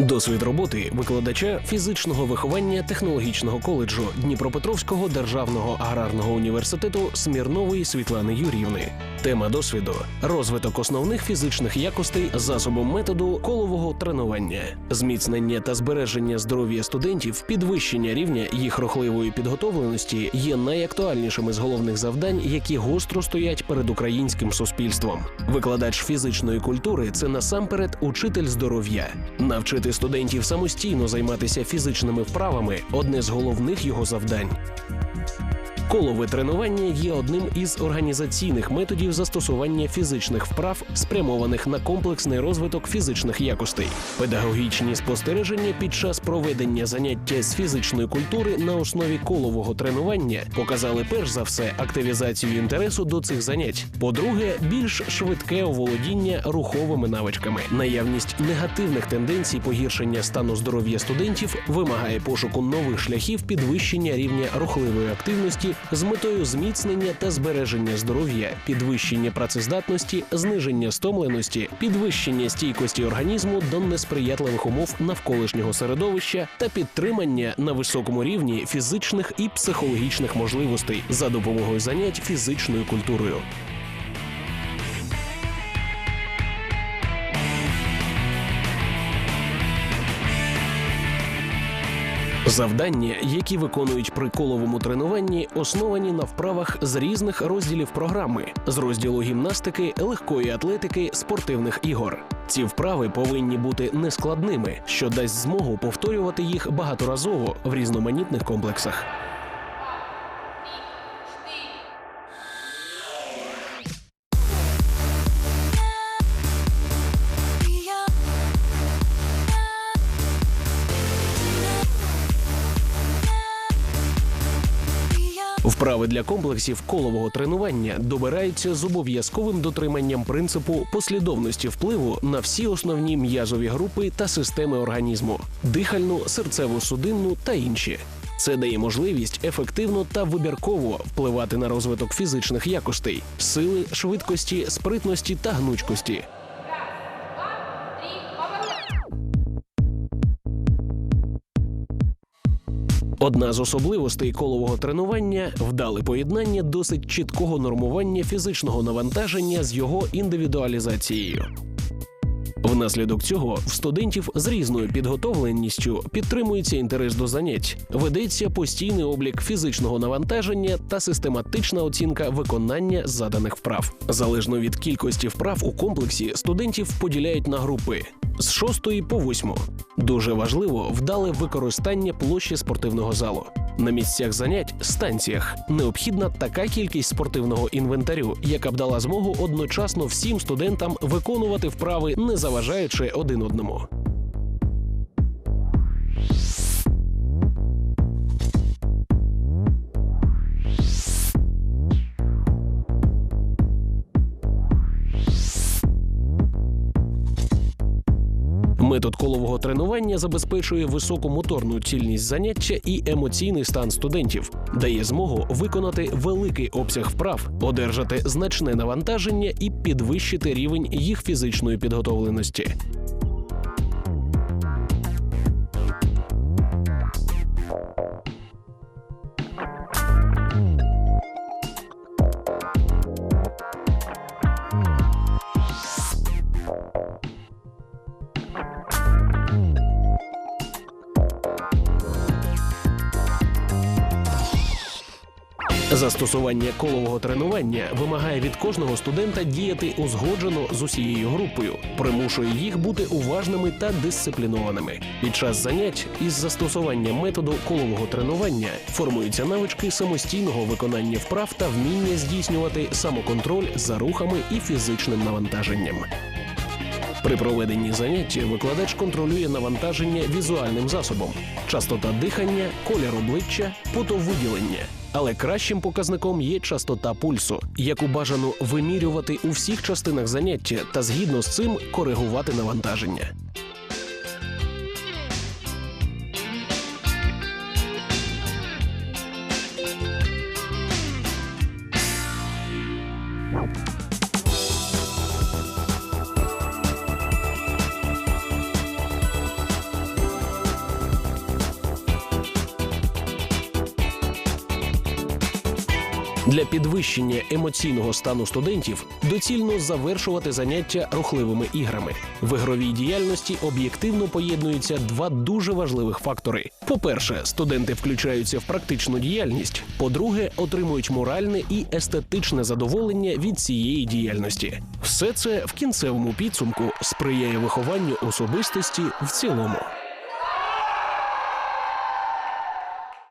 Досвід роботи викладача фізичного виховання технологічного коледжу Дніпропетровського державного аграрного університету Смірнової Світлани Юріївни. Тема досвіду розвиток основних фізичних якостей засобом методу колового тренування, зміцнення та збереження здоров'я студентів, підвищення рівня їх рухливої підготовленості є найактуальнішими з головних завдань, які гостро стоять перед українським суспільством. Викладач фізичної культури це насамперед учитель здоров'я. Навчити студентів самостійно займатися фізичними вправами одне з головних його завдань. Колове тренування є одним із організаційних методів застосування фізичних вправ, спрямованих на комплексний розвиток фізичних якостей. Педагогічні спостереження під час проведення заняття з фізичної культури на основі колового тренування показали перш за все активізацію інтересу до цих занять. По-друге, більш швидке оволодіння руховими навичками. Наявність негативних тенденцій погіршення стану здоров'я студентів вимагає пошуку нових шляхів підвищення рівня рухливої активності з метою зміцнення та збереження здоров'я, підвищення працездатності, зниження стомленості, підвищення стійкості організму до несприятливих умов навколишнього середовища та підтримання на високому рівні фізичних і психологічних можливостей за допомогою занять фізичною культурою. Завдання, які виконують при коловому тренуванні, основані на вправах з різних розділів програми, з розділу гімнастики, легкої атлетики, спортивних ігор. Ці вправи повинні бути нескладними, що дасть змогу повторювати їх багаторазово в різноманітних комплексах. Вправи для комплексів колового тренування добираються з обов'язковим дотриманням принципу послідовності впливу на всі основні м'язові групи та системи організму дихальну, серцево-судинну та інші. Це дає можливість ефективно та вибірково впливати на розвиток фізичних якостей, сили, швидкості, спритності та гнучкості. Одна з особливостей колового тренування вдале поєднання досить чіткого нормування фізичного навантаження з його індивідуалізацією. Внаслідок цього в студентів з різною підготовленістю підтримується інтерес до занять, ведеться постійний облік фізичного навантаження та систематична оцінка виконання заданих вправ. Залежно від кількості вправ у комплексі студентів поділяють на групи з 6 по 8. Дуже важливо вдале використання площі спортивного залу. На місцях занять станціях необхідна така кількість спортивного інвентарю, яка б дала змогу одночасно всім студентам виконувати вправи, не заважаючи один одному. Метод колового тренування забезпечує високу моторну цільність заняття і емоційний стан студентів, дає змогу виконати великий обсяг вправ, одержати значне навантаження і підвищити рівень їх фізичної підготовленості. Застосування колового тренування вимагає від кожного студента діяти узгоджено з усією групою, примушує їх бути уважними та дисциплінованими. Під час занять із застосуванням методу колового тренування формуються навички самостійного виконання вправ та вміння здійснювати самоконтроль за рухами і фізичним навантаженням. При проведенні заняття викладач контролює навантаження візуальним засобом, частота дихання, колір обличчя, потовиділення. Але кращим показником є частота пульсу, яку бажано вимірювати у всіх частинах заняття та згідно з цим коригувати навантаження. Для підвищення емоційного стану студентів доцільно завершувати заняття рухливими іграми. В ігровій діяльності об'єктивно поєднуються два дуже важливих фактори: по-перше, студенти включаються в практичну діяльність. По-друге, отримують моральне і естетичне задоволення від цієї діяльності. Все це в кінцевому підсумку сприяє вихованню особистості в цілому.